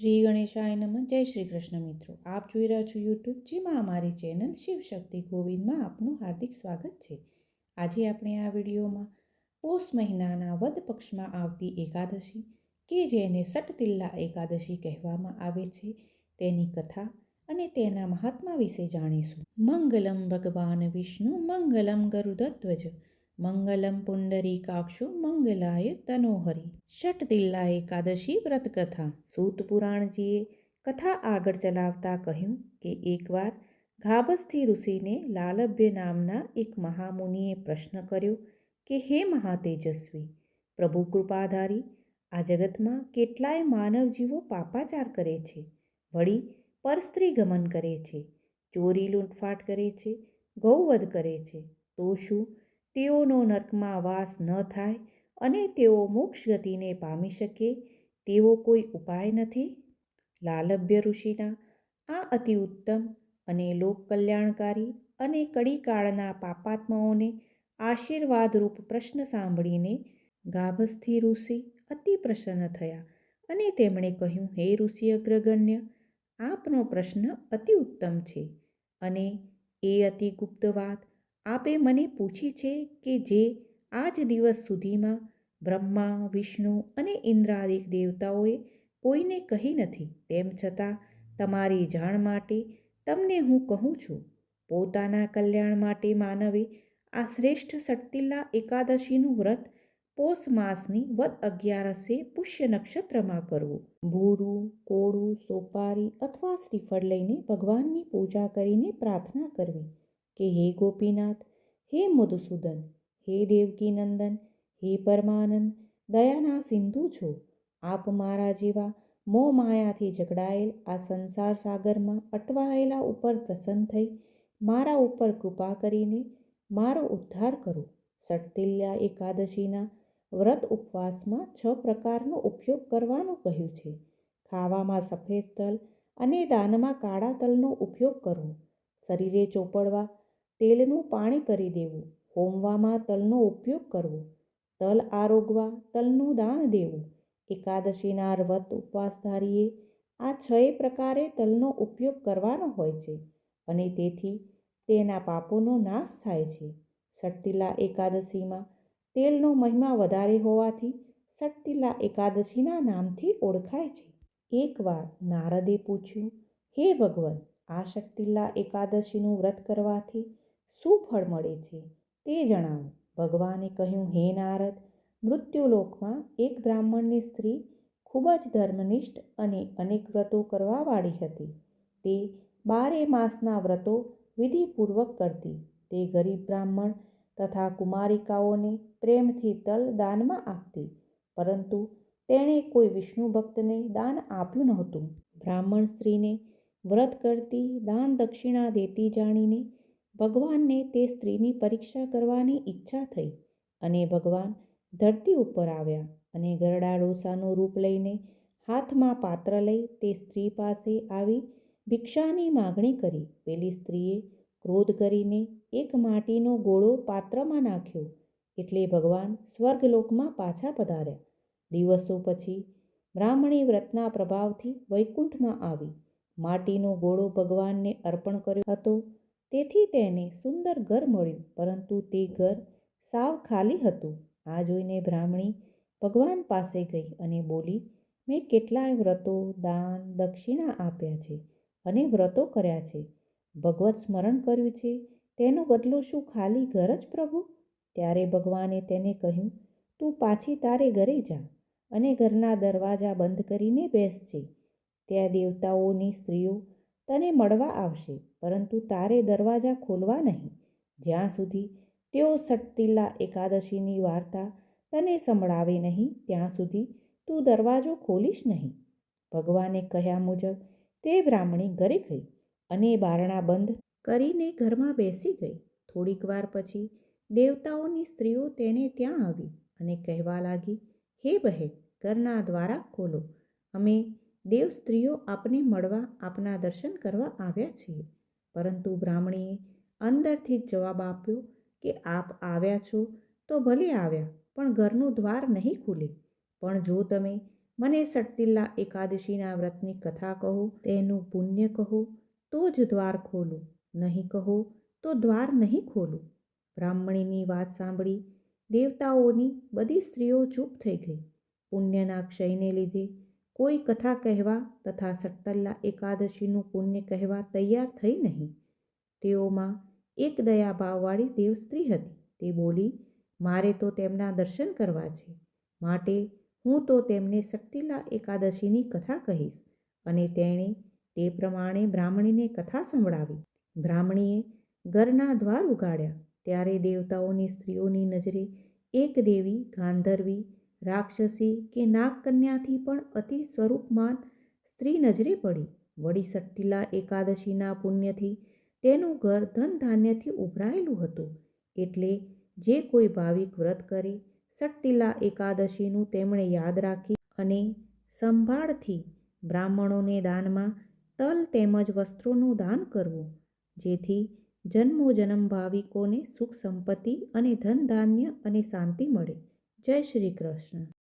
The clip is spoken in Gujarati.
શ્રી ગણેશાય નમઃ. જય શ્રી કૃષ્ણ મિત્રો. આપ જોઈ રહ્યા છો યુટ્યુબ જેમાં અમારી ચેનલ શિવશક્તિ ગોવિંદમાં આપનું હાર્દિક સ્વાગત છે. આજે આપણે આ વિડીયોમાં પોષ મહિનાના વદ પક્ષમાં આવતી એકાદશી કે જેને સટતિલ્લા એકાદશી કહેવામાં આવે છે, તેની કથા અને તેના મહાત્મા વિશે જાણીશું. મંગલમ ભગવાન વિષ્ણુ, મંગલમ ગરુડધ્વજ. મંગલમ પુંડરીકાક્ષુ મંગલાય તનોહરી. ષટતિલ્લા એકાદશી વ્રત કથા સૂત પુરાણજીએ કથા આગળ ચલાવતા કહ્યું કે એકવાર ગાભસ્થી ઋષિને લાલભ્ય નામના એક મહામુનિએ પ્રશ્ન કર્યો કે, હે મહાતેજસ્વી, પ્રભુ કૃપાધારી, આ જગતમાં કેટલાય માનવ જીવો પાપાચાર કરે છે, વળી પરસ્ત્રી ગમન કરે છે, ચોરી લૂંટફાટ કરે છે, ગૌવધ કરે છે, તો શું તેઓનો નર્કમાં વાસ ન થાય અને તેઓ મોક્ષ ગતિને પામી શકે, તેવો કોઈ ઉપાય નથી. લાલભ્ય ઋષિના આ અતિ ઉત્તમ અને લોક કલ્યાણકારી અને કડીકાળના પાપાત્માઓને આશીર્વાદરૂપ પ્રશ્ન સાંભળીને ગાભસ્થી ઋષિ અતિ પ્રસન્ન થયા અને તેમણે કહ્યું, હે ઋષિ અગ્રગણ્ય, આપનો પ્રશ્ન અતિ ઉત્તમ છે અને એ અતિ ગુપ્ત વાત આપે મને પૂછી છે કે જે આજ દિવસ સુધીમાં બ્રહ્મા, વિષ્ણુ અને ઇન્દ્રાદિક દેવતાઓએ કોઈને કહી નથી. તેમ છતાં તમારી જાણ માટે તમને હું કહું છું, પોતાના કલ્યાણ માટે માનવે આ શ્રેષ્ઠ સટતિલ્લા એકાદશીનું વ્રત પોષ માસની વદ અગિયારસે પુષ્ય નક્ષત્રમાં કરવું. ભૂરું, કોળું, સોપારી અથવા શ્રીફળ લઈને ભગવાનની પૂજા કરીને પ્રાર્થના કરવી. કે હે ગોપીનાથ, હે મધુસૂદન, હે દેવકીનંદન, હે પરમાનંદ, દયાના સિંધુ છો. આપ મારા જેવા મો માયાથી જકડાયેલ આ સંસાર સાગરમાં અટવાયેલા ઉપર પ્રસન્ન થઈ, મારા ઉપર કૃપા કરીને મારો ઉદ્ધાર કરો. સટતિલ્યા એકાદશીના વ્રત ઉપવાસમાં છ પ્રકારનો ઉપયોગ કરવાનું કહ્યું છે. ખાવામાં સફેદ તલ અને દાનમાં કાળા તલનો ઉપયોગ કરવો શરીરે ચોપડવા તેલનું પાણી કરી દેવું, હોમવામાં તલનો ઉપયોગ કરવો, તલ આરોગવા, તલનું દાન દેવું, એકાદશીના વ્રત ઉપવાસધારીએ આ છ પ્રકારે તલનો ઉપયોગ કરવાનો હોય છે અને તેથી તેના પાપોનો નાશ થાય છે. સટતિલા એકાદશીમાં તેલનો મહિમા વધારે હોવાથી સટતિલા એકાદશીના નામથી ઓળખાય છે. એકવાર નારદે પૂછ્યું, હે ભગવાન, આ શક્તિલા એકાદશીનું વ્રત કરવાથી શું ફળ મળે છે તે જણાવો. ભગવાને કહ્યું, હે નારદ, મૃત્યુલોકમાં એક બ્રાહ્મણની સ્ત્રી ખૂબ જ ધર્મનિષ્ઠ અને અનેક વ્રતો કરવાવાળી હતી. તે બારે માસના વ્રતો વિધિપૂર્વક કરતી. તે ગરીબ બ્રાહ્મણ તથા કુમારિકાઓને પ્રેમથી તલ દાનમાં આપતી. પરંતુ તેણે કોઈ વિષ્ણુ ભક્તને દાન આપ્યું નહોતું. બ્રાહ્મણ સ્ત્રીને વ્રત કરતી, દાન દક્ષિણા દેતી જાણીને ભગવાનને તે સ્ત્રીની પરીક્ષા કરવાની ઈચ્છા થઈ અને ભગવાન ધરતી ઉપર આવ્યા અને ગરડા ડોસાનું રૂપ લઈને હાથમાં પાત્ર લઈ તે સ્ત્રી પાસે આવી ભિક્ષાની માગણી કરી. પેલી સ્ત્રીએ ક્રોધ કરીને એક માટીનો ગોળો પાત્રમાં નાખ્યો એટલે ભગવાન સ્વર્ગલોકમાં પાછા પધાર્યા. દિવસો પછી બ્રાહ્મણી વ્રતના પ્રભાવથી વૈકુંઠમાં આવી. માટીનો ગોળો ભગવાનને અર્પણ કર્યો હતો તેથી તેને સુંદર ઘર મળ્યું, પરંતુ તે ઘર સાવ ખાલી હતું. આ જોઈને બ્રાહ્મણી ભગવાન પાસે ગઈ અને બોલી, મેં કેટલાય વ્રતો, દાન, દક્ષિણા આપ્યા છે અને વ્રતો કર્યા છે. ભગવત સ્મરણ કર્યું છે, તેનો બદલો શું ખાલી ઘર જ, પ્રભુ ત્યારે ભગવાને તેને કહ્યું, તું પાછી તારે ઘરે જા અને ઘરના દરવાજા બંધ કરીને બેસજે ત્યાં દેવતાઓની સ્ત્રીઓ તને મળવા આવશે, પરંતુ તારે દરવાજા ખોલવા નહીં. જ્યાં સુધી તેઓ સટતિલા એકાદશીની વાર્તા તને સંભળાવે નહીં, ત્યાં સુધી તું દરવાજો ખોલીશ નહીં. ભગવાને કહ્યા મુજબ તે બ્રાહ્મણી ઘરે ગઈ અને બારણા બંધ કરીને ઘરમાં બેસી ગઈ. થોડીક વાર પછી દેવતાઓની સ્ત્રીઓ તેને ત્યાં આવી અને કહેવા લાગી, હે બહેન, ઘરના દ્વારા ખોલો. અમે દેવ સ્ત્રીઓ આપને મળવા, આપના દર્શન કરવા આવ્યા છીએ પરંતુ બ્રાહ્મણીએ અંદરથી જ જવાબ આપ્યો કે, આપ આવ્યા છો તો ભલે આવ્યા, પણ ઘરનું દ્વાર નહીં ખુલે. પણ જો તમે મને સટતિલ્લા એકાદશીના વ્રતની કથા કહો, તેનું પુણ્ય કહો, તો જ દ્વાર ખોલું. નહીં કહો, તો દ્વાર નહીં ખોલું. બ્રાહ્મણીની વાત સાંભળી દેવતાઓની બધી સ્ત્રીઓ ચૂપ થઈ ગઈ. પુણ્યના ક્ષયને લીધે કોઈ કથા કહેવા તથા સટ્ટલ્લા એકાદશીનું પુણ્ય કહેવા તૈયાર થઈ નહીં. તેઓમાં એક દયાભાવવાળી દેવ સ્ત્રી હતી. તે બોલી, મારે તો તેમના દર્શન કરવા છે. માટે હું તો તેમને શક્તિલા એકાદશીની કથા કહીશ. અને તેણે તે પ્રમાણે બ્રાહ્મણીને કથા સંભળાવી. બ્રાહ્મણીએ ઘરના દ્વાર ઉગાડ્યા. ત્યારે દેવતાઓની સ્ત્રીઓની નજરે એક દેવી ગાંધર્વી રાક્ષસી કે નાગકન્યાથી પણ અતિ સ્વરૂપમાન સ્ત્રી નજરે પડી. વળી સટ્ટીલા એકાદશીના પુણ્યથી તેનું ઘર ધન ધાન્યથી ઉભરાયેલું હતું. એટલે જે કોઈ ભાવિક વ્રત કરે સટ્ટીલા એકાદશીનું તેમણે યાદ રાખી અને સંભાળથી બ્રાહ્મણોને દાનમાં તલ તેમજ વસ્ત્રોનું દાન કરવું, જેથી જન્મો જન્મ ભાવિકોને સુખ સંપત્તિ અને ધન ધાન્ય અને શાંતિ મળે. જય શ્રી કૃષ્ણ.